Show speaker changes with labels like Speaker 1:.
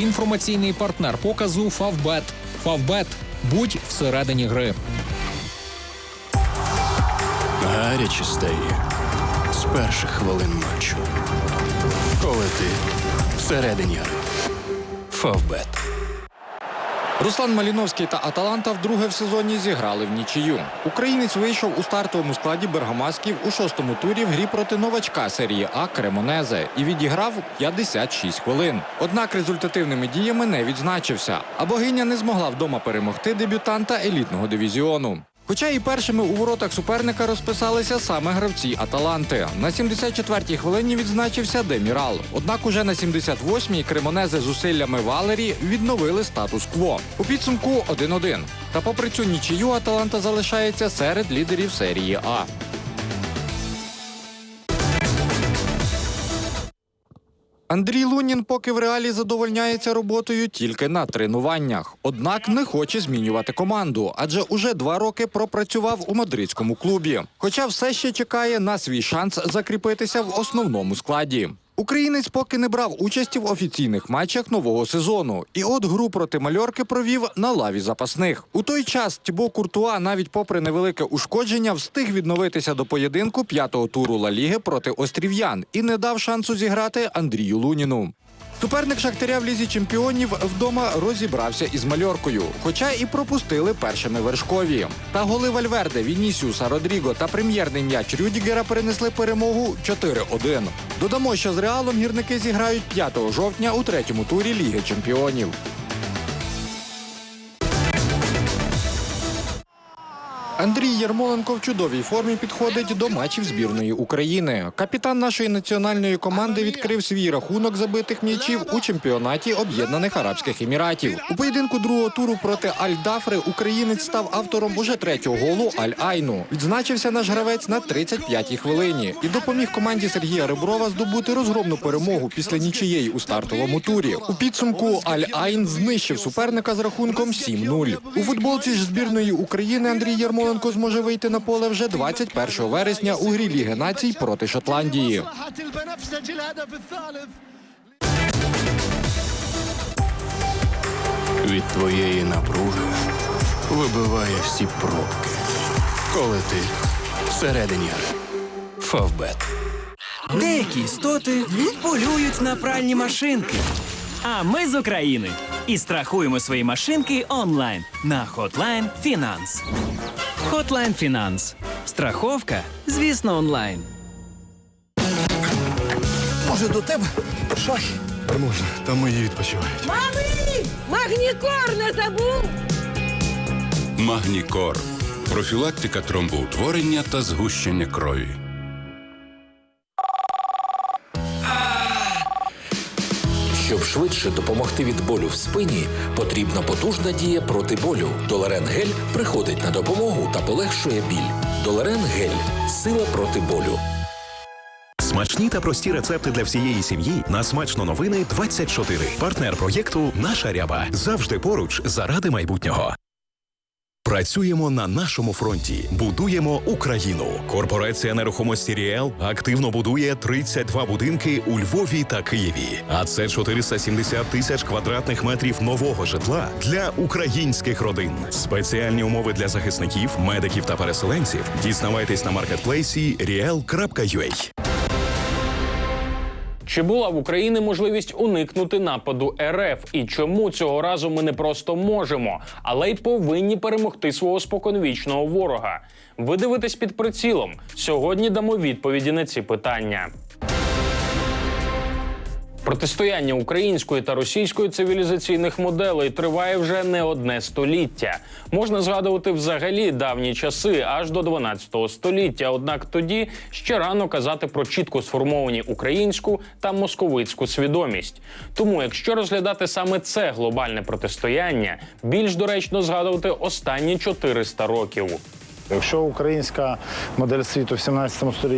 Speaker 1: Інформаційний партнер показу Фавбет. Фавбет. Будь всередині гри.
Speaker 2: Гаряче стає з перших хвилин матчу. Коли ти всередині гри. Фавбет.
Speaker 3: Руслан Маліновський та Аталанта вдруге в сезоні зіграли в нічию. Українець вийшов у стартовому складі Бергамасків у шостому турі в грі проти новачка серії А Кремонезе і відіграв 56 хвилин. Однак результативними діями не відзначився, а богиня не змогла вдома перемогти дебютанта елітного дивізіону. Хоча і першими у воротах суперника розписалися саме гравці Аталанти. На 74-й хвилині відзначився Демірал. Однак уже на 78-й кремонези зусиллями Валері відновили статус-кво. У підсумку 1-1. Та попри цю нічию Аталанта залишається серед лідерів серії А. Андрій Лунін поки в реалі задовольняється роботою тільки на тренуваннях. Однак не хоче змінювати команду, адже уже два роки пропрацював у мадридському клубі. Хоча все ще чекає на свій шанс закріпитися в основному складі. Українець поки не брав участі в офіційних матчах нового сезону. І от гру проти мальорки провів на лаві запасних. У той час Тібо Куртуа, навіть попри невелике ушкодження, встиг відновитися до поєдинку п'ятого туру Ла Ліги проти острів'ян і не дав шансу зіграти Андрію Луніну. Суперник Шахтаря в лізі чемпіонів вдома розібрався із мальоркою, хоча і пропустили першими вершкові. Та голи Вальверде, Вінісіуса, Родріго та прем'єрний м'яч Рюдігера перенесли перемогу 4-1. Додамо, що з реалом гірники зіграють 5 жовтня у третьому турі Ліги Чемпіонів. Андрій Ярмоленко в чудовій формі підходить до матчів збірної України. Капітан нашої національної команди відкрив свій рахунок забитих м'ячів у чемпіонаті Об'єднаних Арабських Еміратів. У поєдинку другого туру проти Аль-Дафри українець став автором уже третього голу Аль-Айну. Відзначився наш гравець на 35-й хвилині і допоміг команді Сергія Реброва здобути розгромну перемогу після нічиєї у стартовому турі. У підсумку Аль-Айн знищив суперника з рахунком 7-0. У футболці ж збірної України Андрій Ярмоленко Єрмоленко зможе вийти на поле вже 21 вересня у грі Ліги націй проти Шотландії.
Speaker 2: Від твоєї напруги вибиває всі пробки. Коли ти всередині фавбет.
Speaker 4: Деякі істоти полюють на пральні машинки. А ми з України і страхуємо свої машинки онлайн на Hotline Finance. Hotline Finance. Страховка, звісно, онлайн.
Speaker 5: Може, до тебе? Шахи. Можна, там мої відпочивають.
Speaker 6: Мами! Магнікор не забув!
Speaker 7: Магнікор. Профілактика тромбоутворення та згущення крові.
Speaker 8: Щоб швидше допомогти від болю в спині, потрібна потужна дія проти болю. Доларен гель приходить на допомогу та полегшує біль. Доларен гель сила проти болю.
Speaker 9: Смачні та прості рецепти для всієї сім'ї на смачно новини 24. Партнер проєкту Наша ряба завжди поруч заради майбутнього. Працюємо на нашому фронті, будуємо Україну. Корпорація нерухомості Ріел активно будує 32 будинки у Львові та Києві. А це 470 тисяч квадратних метрів нового житла для українських родин. Спеціальні умови для захисників, медиків та переселенців. Дізнавайтесь на маркетплейсі riel.ua.
Speaker 10: Чи була в Україні можливість уникнути нападу РФ? І чому цього разу ми не просто можемо, але й повинні перемогти свого споконвічного ворога? Ви дивитесь під прицілом. Сьогодні дамо відповіді на ці питання. Протистояння української та російської цивілізаційних моделей триває вже не одне століття. Можна згадувати взагалі давні часи, аж до 12 століття. Однак тоді ще рано казати про чітко сформовані українську та московицьку свідомість. Тому, якщо розглядати саме це глобальне протистояння, більш доречно згадувати останні 400 років.
Speaker 11: Якщо українська модель світу в 17 столітті